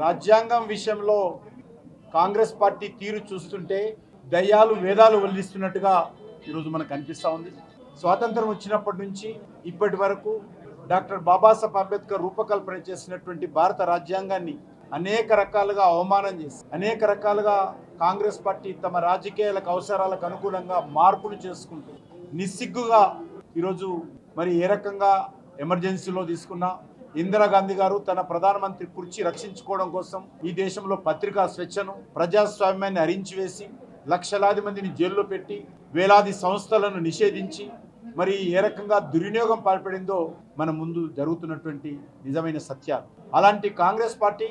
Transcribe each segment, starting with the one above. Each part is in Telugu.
రాజ్యాంగం విషయంలో కాంగ్రెస్ పార్టీ తీరు చూస్తుంటే దయ్యాలు వేదాలు వల్లిస్తున్నట్టుగా ఈరోజు మనకు అనిపిస్తూ ఉంది. స్వాతంత్రం వచ్చినప్పటి నుంచి ఇప్పటి వరకు డాక్టర్ బాబాసాహెబ్ అంబేద్కర్ రూపకల్పన చేసినటువంటి భారత రాజ్యాంగాన్ని అనేక రకాలుగా అవమానం చేసి అనేక రకాలుగా కాంగ్రెస్ పార్టీ తమ రాజకీయాలకు అవసరాలకు అనుకూలంగా మార్పులు చేసుకుంటూ నిస్సిగ్గుగా ఈరోజు మరి ఏ రకంగా ఎమర్జెన్సీలో తీసుకున్న ఇందిరాగాంధీ గారు తన ప్రధానమంత్రి కుర్చీ రక్షించుకోవడం కోసం ఈ దేశంలో పత్రికా స్వేచ్ఛను ప్రజాస్వామ్యాన్ని హరించివేసి లక్షలాది మందిని జైల్లో పెట్టి వేలాది సంస్థలను నిషేధించి మరి ఏ రకంగా దుర్వినియోగం పాల్పడిందో మన ముందు జరుగుతున్నటువంటి నిజమైన సత్యాలు. అలాంటి కాంగ్రెస్ పార్టీ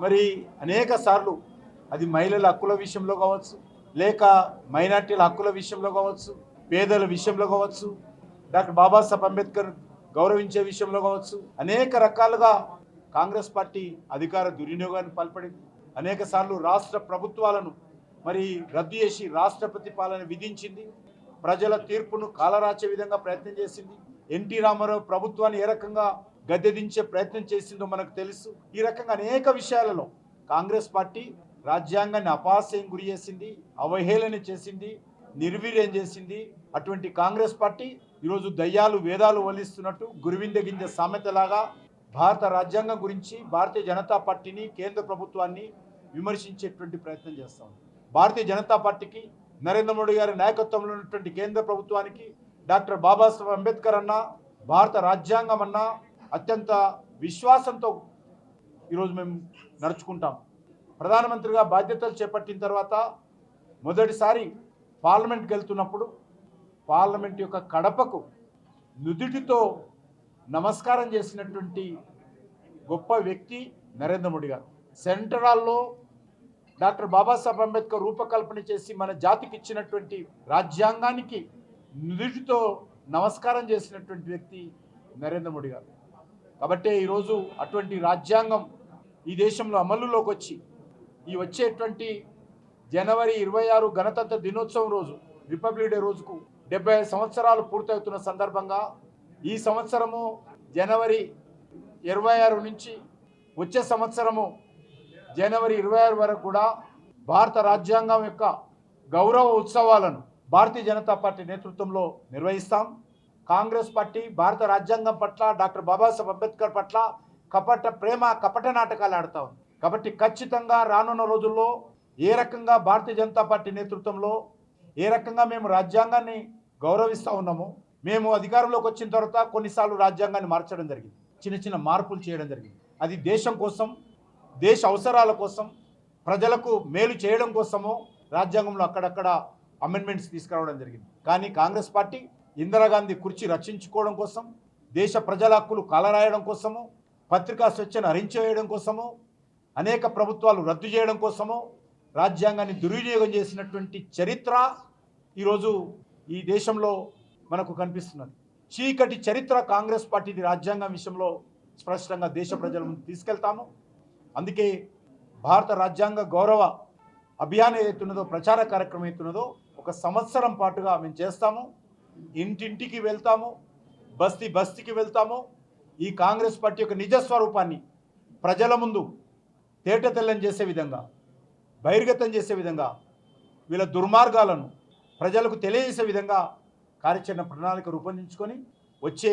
మరి అనేక సార్లు అది మహిళల హక్కుల విషయంలో కావచ్చు లేక మైనార్టీల హక్కుల విషయంలో కావచ్చు పేదల విషయంలో కావచ్చు డాక్టర్ బాబాసాహెబ్ అంబేద్కర్ గౌరవించే విషయంలో కావచ్చు అనేక రకాలుగా కాంగ్రెస్ పార్టీ అధికార దుర్వినియోగాన్ని పాల్పడింది. అనేక సార్లు రాష్ట్ర ప్రభుత్వాలను మరి రద్దు చేసి రాష్ట్రపతి పాలన విధించింది. ప్రజల తీర్పును కాలరాచే విధంగా ప్రయత్నం చేసింది. ఎన్టీ రామారావు ప్రభుత్వాన్ని ఏ రకంగా గద్దెదించే ప్రయత్నం చేసిందో మనకు తెలుసు. ఈ రకంగా అనేక విషయాలలో కాంగ్రెస్ పార్టీ రాజ్యాంగాన్ని అపాశయం గురి చేసింది అవహేళన చేసింది నిర్వీర్యం చేసింది. అటువంటి కాంగ్రెస్ పార్టీ ఈరోజు దయ్యాలు వేదాలు వలిస్తున్నట్టు గురువింద గింజ సామెతలాగా భారత రాజ్యాంగం గురించి భారతీయ జనతా పార్టీని కేంద్ర ప్రభుత్వాన్ని విమర్శించేటువంటి ప్రయత్నం చేస్తాం భారతీయ జనతా పార్టీకి నరేంద్ర మోడీ గారి నాయకత్వంలో ఉన్నటువంటి కేంద్ర ప్రభుత్వానికి డాక్టర్ బాబాసాహెబ్ అంబేద్కర్ అన్న భారత రాజ్యాంగం అన్న అత్యంత విశ్వాసంతో ఈరోజు మేము నడుచుకుంటాం. ప్రధానమంత్రిగా బాధ్యతలు చేపట్టిన తర్వాత మొదటిసారి పార్లమెంట్కి వెళ్తున్నప్పుడు పార్లమెంట్ యొక్క కడపకు నుదుటితో నమస్కారం చేసినటువంటి గొప్ప వ్యక్తి నరేంద్ర మోడీ గారు. సెంట్రల్లో డాక్టర్ బాబాసాహెబ్ అంబేద్కర్ రూపకల్పన చేసి మన జాతికి ఇచ్చినటువంటి రాజ్యాంగానికి నుదుటితో నమస్కారం చేసినటువంటి వ్యక్తి నరేంద్ర మోడీ గారు. కాబట్టి ఈరోజు అటువంటి రాజ్యాంగం ఈ దేశంలో అమలులోకి వచ్చి ఈ వచ్చేటువంటి జనవరి ఇరవై ఆరు గణతంత్ర దినోత్సవం రోజు రిపబ్లిక్ డే రోజుకు డెబ్బై సంవత్సరాలు పూర్తవుతున్న సందర్భంగా ఈ సంవత్సరము జనవరి ఇరవై ఆరు నుంచి వచ్చే సంవత్సరము జనవరి ఇరవై ఆరు వరకు కూడా భారత రాజ్యాంగం యొక్క గౌరవ ఉత్సవాలను భారతీయ జనతా పార్టీ నేతృత్వంలో నిర్వహిస్తాం. కాంగ్రెస్ పార్టీ భారత రాజ్యాంగం పట్ల డాక్టర్ బాబాసాహెబ్ అంబేద్కర్ పట్ల కపట ప్రేమ కపట నాటకాలు ఆడుతా ఉంది. కాబట్టి ఖచ్చితంగా రానున్న రోజుల్లో ఏ రకంగా భారతీయ జనతా పార్టీ నేతృత్వంలో ఏ రకంగా మేము రాజ్యాంగాన్ని గౌరవిస్తూ ఉన్నామో మేము అధికారంలోకి వచ్చిన తర్వాత కొన్నిసార్లు రాజ్యాంగాన్ని మార్చడం జరిగింది. చిన్న చిన్న మార్పులు చేయడం జరిగింది. అది దేశం కోసం దేశ అవసరాల కోసం ప్రజలకు మేలు చేయడం కోసము రాజ్యాంగంలో అక్కడక్కడ అమెండ్మెంట్స్ తీసుకురావడం జరిగింది. కానీ కాంగ్రెస్ పార్టీ ఇందిరాగాంధీ కుర్చీ రక్షించుకోవడం కోసం దేశ ప్రజల హక్కులు కాలరాయడం కోసము పత్రికా స్వేచ్ఛను హరించేయడం కోసము అనేక ప్రభుత్వాలు రద్దు చేయడం కోసము రాజ్యాంగాన్ని దుర్వినియోగం చేసినటువంటి చరిత్ర ఈరోజు ఈ దేశంలో మనకు కనిపిస్తున్నది. చీకటి చరిత్ర కాంగ్రెస్ పార్టీది రాజ్యాంగం విషయంలో స్పష్టంగా దేశ ప్రజల ముందు తీసుకెళ్తాము. అందుకే భారత రాజ్యాంగ గౌరవ అభియాన్ ఏతున్నదో ప్రచార కార్యక్రమం ఎత్తున్నదో ఒక సంవత్సరం పాటుగా మేము చేస్తాము. ఇంటింటికి వెళ్తాము బస్తీ బస్తీకి వెళ్తాము. ఈ కాంగ్రెస్ పార్టీ యొక్క నిజస్వరూపాన్ని ప్రజల ముందు తేటతెల్లం చేసే విధంగా బహిర్గతం చేసే విధంగా వీళ్ళ దుర్మార్గాలను ప్రజలకు తెలియజేసే విధంగా కార్యాచరణ ప్రణాళిక రూపొందించుకొని వచ్చే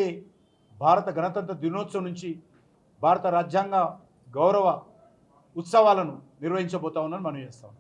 భారత గణతంత్ర దినోత్సవం నుంచి భారత రాజ్యాంగ గౌరవ ఉత్సవాలను నిర్వహించబోతా ఉన్నాను మనం చేస్తాం